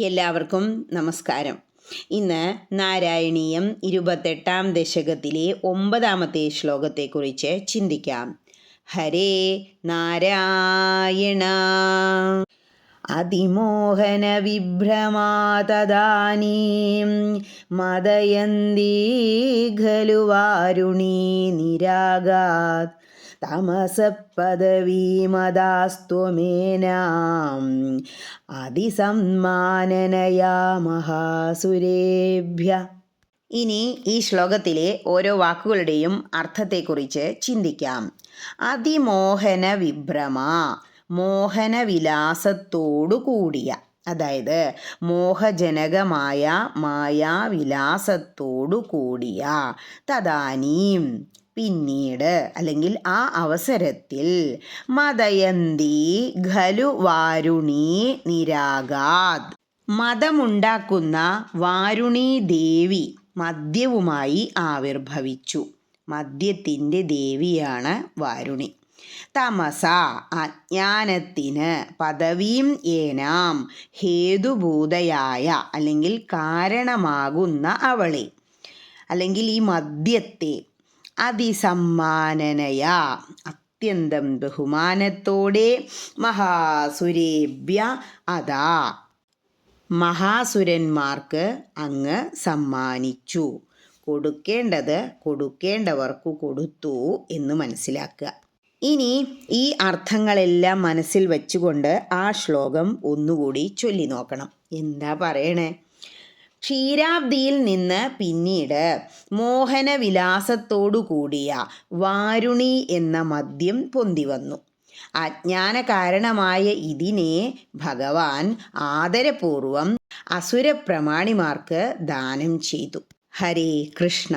എല്ലാവർക്കും നമസ്കാരം. ഇന്ന് നാരായണീയം ഇരുപത്തെട്ടാം ദശകത്തിലെ ഒമ്പതാമത്തെ ശ്ലോകത്തെക്കുറിച്ച് ചിന്തിക്കാം. ഹരേ നാരായണ. അതിമോഹന വിഭ്രമാതദാനീ മദയന്തി ഖലു വാരുണീ നിരാഗാത് തമസപദവീമദാസ്ത്വമേനാം അതിസമ്മാനനയാ മഹാസുരേഭ്യ ഇനി ഈ ശ്ലോകത്തിലെ ഓരോ വാക്കുകളുടെയും അർത്ഥത്തെക്കുറിച്ച് ചിന്തിക്കാം. അതിമോഹന വിഭ്രമ മോഹനവിലാസത്തോടു കൂടിയ അതായത് മോഹജനകമായ മായാവിലാസത്തോടു കൂടിയ തദാനീം പിന്നീട് അല്ലെങ്കിൽ ആ അവസരത്തിൽ മതയന്തി ഖലു വാരുണി നിരാഗാത് മതമുണ്ടാക്കുന്ന വാരുണി ദേവി മദ്യവുമായി ആവിർഭവിച്ചു. മദ്യത്തിന്റെ ദേവിയാണ് വാരുണി. തമസ അജ്ഞാനത്തിന് പദവീം ഏനാം ഹേതുഭൂതയായ അല്ലെങ്കിൽ കാരണമാകുന്ന അവളെ അല്ലെങ്കിൽ ഈ മദ്യത്തെ അതിസമ്മാനനയ. അത്യന്തം ബഹുമാനത്തോടെ മഹാസുരേഭ്യ അതാ. മഹാസുരന്മാർക്ക് അങ്ങ് സമ്മാനിച്ചു. കൊടുക്കേണ്ടത് കൊടുക്കേണ്ടവർക്കു കൊടുത്തു എന്ന് മനസ്സിലാക്കുക. ഇനി ഈ അർത്ഥങ്ങളെല്ലാം മനസ്സിൽ വെച്ചുകൊണ്ട് ആ ശ്ലോകം ഒന്നുകൂടി ചൊല്ലി നോക്കണം എന്താ പറയണേ? ക്ഷീരാബ്ദിയിൽ നിന്ന് പിന്നീട് മോഹനവിലാസത്തോടു കൂടിയ വാരുണി എന്ന മദ്യം പൊന്തി വന്നു അജ്ഞാന കാരണമായ ഇതിനെ ഭഗവാൻ ആദരപൂർവം അസുരപ്രമാണിമാർക്ക് ദാനം ചെയ്തു. ഹരേ കൃഷ്ണ.